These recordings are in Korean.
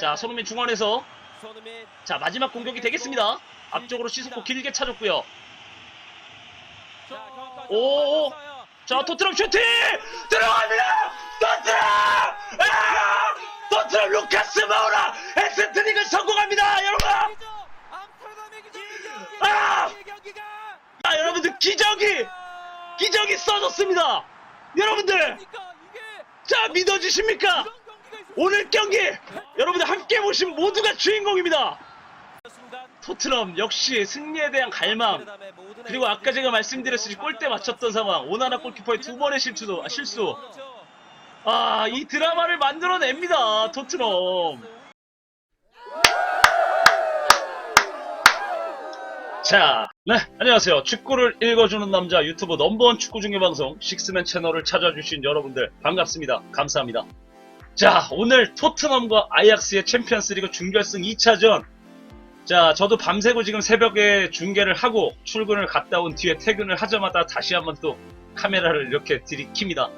자 손흥민 중원에서 자 마지막 공격이 되겠습니다. 앞쪽으로 시스코 길게 차줬고요. 자, 경합까지 오. 왔어요. 자 토트넘 슈팅 들어갑니다. 토트넘 아! 토트넘 루카스 마우라 헤스트릭을 성공합니다. 여러분. 아! 아 여러분들 기적이 기적이 써졌습니다. 여러분들 자 믿어주십니까? 오늘 경기 여러분들 함께 보신 모두가 주인공입니다. 토트넘 역시 승리에 대한 갈망 그리고 아까 제가 말씀드렸듯이 골대 맞췄던 상황 오나나 골키퍼의 두 번의 실수도 아, 실수. 아 이 드라마를 만들어냅니다 토트넘 자, 네, 안녕하세요. 축구를 읽어주는 남자 유튜브 넘버원 축구 중계 방송 식스맨 채널을 찾아주신 여러분들 반갑습니다. 감사합니다. 자, 오늘 토트넘과 아약스의 챔피언스리그 준결승 2차전. 자, 저도 밤새고 지금 새벽에 중계를 하고 출근을 갔다 온 뒤에 퇴근을 하자마자 다시 한번 또 카메라를 이렇게 들이킵니다.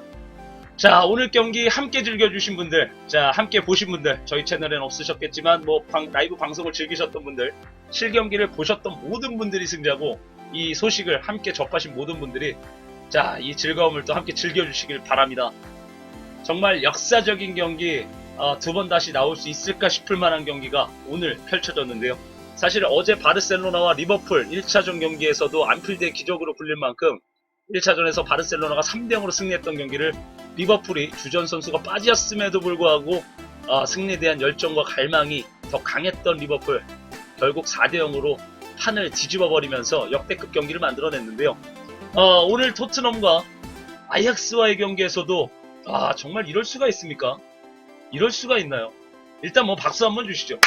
자, 오늘 경기 함께 즐겨주신 분들, 자, 함께 보신 분들, 저희 채널엔 없으셨겠지만, 뭐, 방- 라이브 방송을 즐기셨던 분들, 실경기를 보셨던 모든 분들이 승자고, 이 소식을 함께 접하신 모든 분들이, 자, 이 즐거움을 또 함께 즐겨주시길 바랍니다. 정말 역사적인 경기, 어, 두번 다시 나올 수 있을까 싶을 만한 경기가 오늘 펼쳐졌는데요. 사실 어제 바르셀로나와 리버풀 1차전 경기에서도 안필드의 기적으로 불릴 만큼 1차전에서 바르셀로나가 3대0으로 승리했던 경기를 리버풀이 주전 선수가 빠졌음에도 불구하고 어, 승리에 대한 열정과 갈망이 더 강했던 리버풀 결국 4대0으로 판을 뒤집어 버리면서 역대급 경기를 만들어냈는데요. 어, 오늘 토트넘과 아약스와의 경기에서도 아 정말 이럴 수가 있습니까? 이럴 수가 있나요? 일단 뭐 박수 한번 주시죠.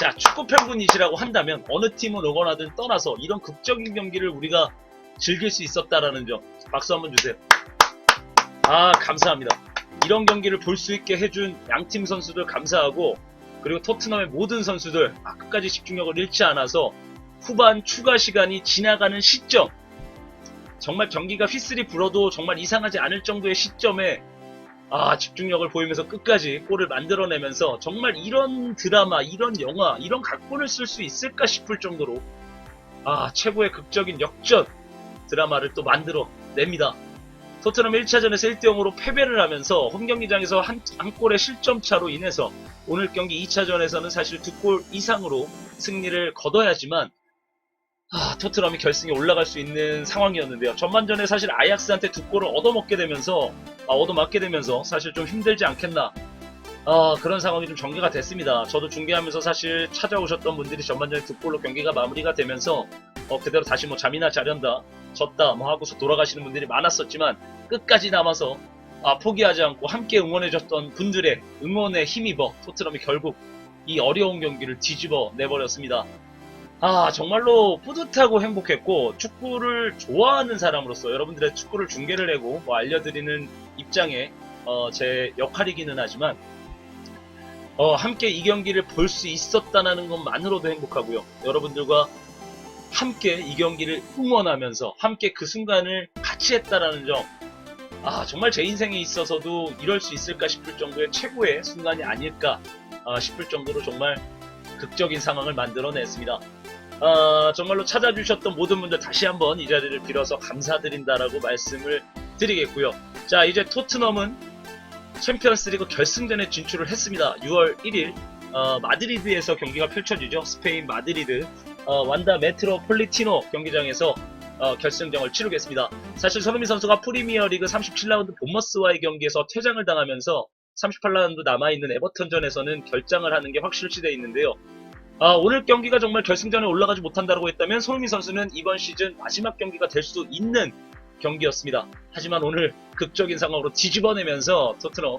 자 축구 팬분이시라고 한다면 어느 팀을 응원하든 떠나서 이런 극적인 경기를 우리가 즐길 수 있었다라는 점 박수 한번 주세요. 아 감사합니다. 이런 경기를 볼 수 있게 해준 양팀 선수들 감사하고 그리고 토트넘의 모든 선수들 아, 끝까지 집중력을 잃지 않아서 후반 추가 시간이 지나가는 시점 정말 경기가 휘슬이 불어도 정말 이상하지 않을 정도의 시점에 아 집중력을 보이면서 끝까지 골을 만들어내면서 정말 이런 드라마 이런 영화 이런 각본을 쓸 수 있을까 싶을 정도로 아 최고의 극적인 역전 드라마를 또 만들어 냅니다. 토트넘 1차전에서 1대0으로 패배를 하면서 홈경기장에서 한, 한 골의 실점 차로 인해서 오늘 경기 2차전에서는 사실 두 골 이상으로 승리를 거둬야지만 아, 토트넘이 결승에 올라갈 수 있는 상황이었는데요. 전반전에 사실 아약스한테 두 골을 얻어먹게 되면서 아, 얻어맞게 되면서 사실 좀 힘들지 않겠나 아, 그런 상황이 좀 전개가 됐습니다. 저도 중계하면서 사실 찾아오셨던 분들이 전반전에 두 골로 경기가 마무리가 되면서 어, 그대로 다시 뭐 잠이나 자련다 졌다 뭐 하고서 돌아가시는 분들이 많았었지만 끝까지 남아서 아, 포기하지 않고 함께 응원해줬던 분들의 응원에 힘입어 토트넘이 결국 이 어려운 경기를 뒤집어 내버렸습니다. 아 정말로 뿌듯하고 행복했고 축구를 좋아하는 사람으로서 여러분들의 축구를 중계를 하고 뭐 알려드리는 입장에 어, 제 역할이기는 하지만 어, 함께 이 경기를 볼 수 있었다는 것만으로도 행복하고요. 여러분들과 함께 이 경기를 응원하면서 함께 그 순간을 같이 했다라는 점, 아, 정말 제 인생에 있어서도 이럴 수 있을까 싶을 정도의 최고의 순간이 아닐까 아, 싶을 정도로 정말 극적인 상황을 만들어냈습니다. 아, 정말로 찾아주셨던 모든 분들 다시 한번 이 자리를 빌어서 감사드린다라고 말씀을 드리겠고요. 자, 이제 토트넘은 챔피언스리그 결승전에 진출을 했습니다. 6월 1일 어, 마드리드에서 경기가 펼쳐지죠. 스페인 마드리드 어, 완다 메트로폴리티노 경기장에서 어, 결승전을 치르겠습니다. 사실 손흥민 선수가 프리미어리그 37라운드 본머스와의 경기에서 퇴장을 당하면서 38라운드 남아있는 에버턴전에서는 결장을 하는 게 확실시되어 있는데요. 아, 오늘 경기가 정말 결승전에 올라가지 못한다고 했다면 손흥민 선수는 이번 시즌 마지막 경기가 될 수도 있는 경기였습니다. 하지만 오늘 극적인 상황으로 뒤집어내면서 토트넘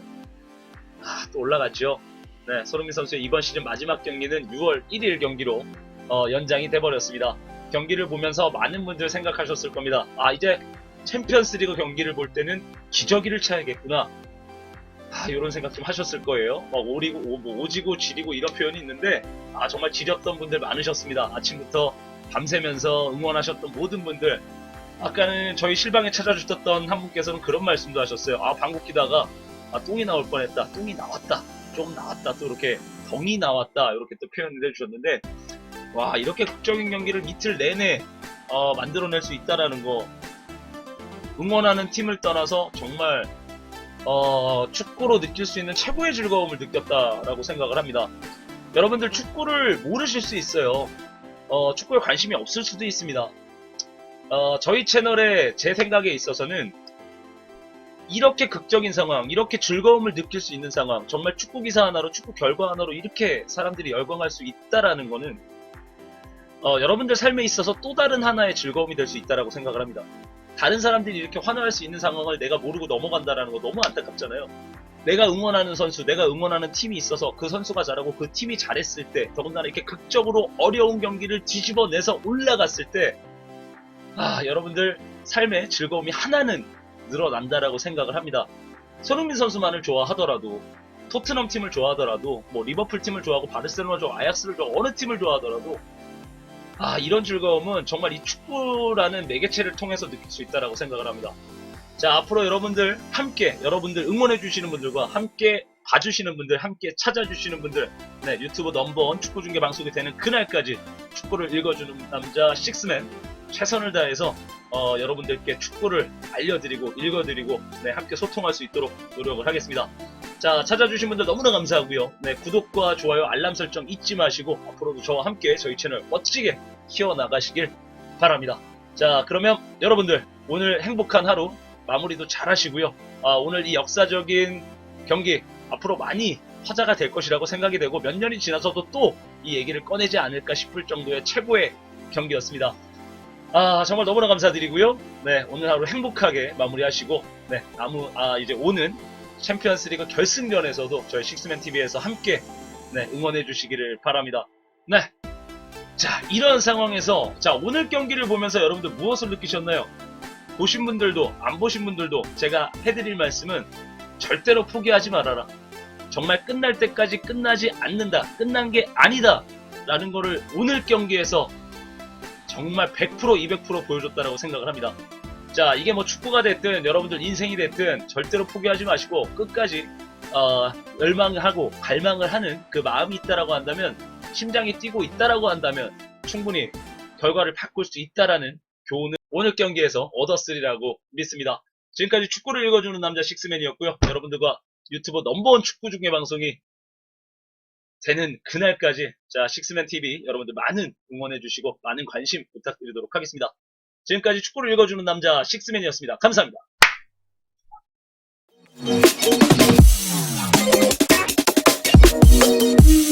아, 또 올라갔죠. 네, 손흥민 선수의 이번 시즌 마지막 경기는 6월 1일 경기로 어, 연장이 돼버렸습니다. 경기를 보면서 많은 분들 생각하셨을 겁니다. 아 이제 챔피언스리그 경기를 볼 때는 기저귀를 차야겠구나. 아 이런 생각 좀 하셨을 거예요. 막 오리고 오, 뭐 오지고 지리고 이런 표현이 있는데 아 정말 지렸던 분들 많으셨습니다. 아침부터 밤새면서 응원하셨던 모든 분들. 아까는 저희 실방에 찾아주셨던 한 분께서는 그런 말씀도 하셨어요. 아 방귀 끼다가 아, 똥이 나올 뻔했다. 똥이 나왔다. 좀 나왔다 또 이렇게 덩이 나왔다 이렇게 또 표현을 해주셨는데 와 이렇게 극적인 경기를 이틀 내내 어, 만들어낼 수 있다라는 거 응원하는 팀을 떠나서 정말 어, 축구로 느낄 수 있는 최고의 즐거움을 느꼈다라고 생각을 합니다. 여러분들 축구를 모르실 수 있어요. 어, 축구에 관심이 없을 수도 있습니다. 어, 저희 채널에 제 생각에 있어서는 이렇게 극적인 상황, 이렇게 즐거움을 느낄 수 있는 상황, 정말 축구 기사 하나로, 축구 결과 하나로 이렇게 사람들이 열광할 수 있다라는 거는 어, 여러분들 삶에 있어서 또 다른 하나의 즐거움이 될 수 있다라고 생각을 합니다. 다른 사람들이 이렇게 환호할 수 있는 상황을 내가 모르고 넘어간다라는 거 너무 안타깝잖아요. 내가 응원하는 선수, 내가 응원하는 팀이 있어서 그 선수가 잘하고 그 팀이 잘했을 때, 더군다나 이렇게 극적으로 어려운 경기를 뒤집어내서 올라갔을 때, 아, 여러분들 삶의 즐거움이 하나는 늘어난다라고 생각을 합니다. 손흥민 선수만을 좋아하더라도, 토트넘 팀을 좋아하더라도, 뭐 리버풀 팀을 좋아하고 바르셀로나 좋아, 아약스를 좋아, 어느 팀을 좋아하더라도, 아, 이런 즐거움은 정말 이 축구라는 매개체를 통해서 느낄 수 있다라고 생각을 합니다. 자, 앞으로 여러분들 함께, 여러분들 응원해 주시는 분들과 함께 봐주시는 분들, 함께 찾아주시는 분들, 네, 유튜브 넘버원 축구 중계 방송이 되는 그날까지 축구를 읽어주는 남자 식스맨 최선을 다해서 어, 여러분들께 축구를 알려드리고 읽어드리고 네, 함께 소통할 수 있도록 노력을 하겠습니다. 자, 찾아주신 분들 너무나 감사하고요. 네, 구독과 좋아요, 알람 설정 잊지 마시고 앞으로도 저와 함께 저희 채널 멋지게 키워나가시길 바랍니다. 자, 그러면 여러분들 오늘 행복한 하루 마무리도 잘 하시고요. 아, 오늘 이 역사적인 경기 앞으로 많이 화제가 될 것이라고 생각이 되고 몇 년이 지나서도 또 이 얘기를 꺼내지 않을까 싶을 정도의 최고의 경기였습니다. 아, 정말 너무나 감사드리고요. 네, 오늘 하루 행복하게 마무리하시고 네, 아무 아 이제 오는 챔피언스리그 결승전에서도 저희 식스맨 TV에서 함께 네, 응원해 주시기를 바랍니다. 네. 자, 이런 상황에서 자, 오늘 경기를 보면서 여러분들 무엇을 느끼셨나요? 보신 분들도 안 보신 분들도 제가 해드릴 말씀은 절대로 포기하지 말아라. 정말 끝날 때까지 끝나지 않는다. 끝난 게 아니다. 라는 거를 오늘 경기에서 정말 100% 200% 보여줬다라고 생각을 합니다. 자, 이게 뭐 축구가 됐든 여러분들 인생이 됐든 절대로 포기하지 마시고 끝까지 어, 열망하고 갈망을 하는 그 마음이 있다라고 한다면 심장이 뛰고 있다라고 한다면 충분히 결과를 바꿀 수 있다라는 교훈을 오늘 경기에서 얻었으리라고 믿습니다. 지금까지 축구를 읽어주는 남자 식스맨이었고요. 여러분들과 유튜브 넘버원 축구 중계 방송이 되는 그날까지 자 식스맨 TV 여러분들 많은 응원해 주시고 많은 관심 부탁드리도록 하겠습니다. 지금까지 축구를 읽어주는 남자 식스맨이었습니다. 감사합니다. Thank.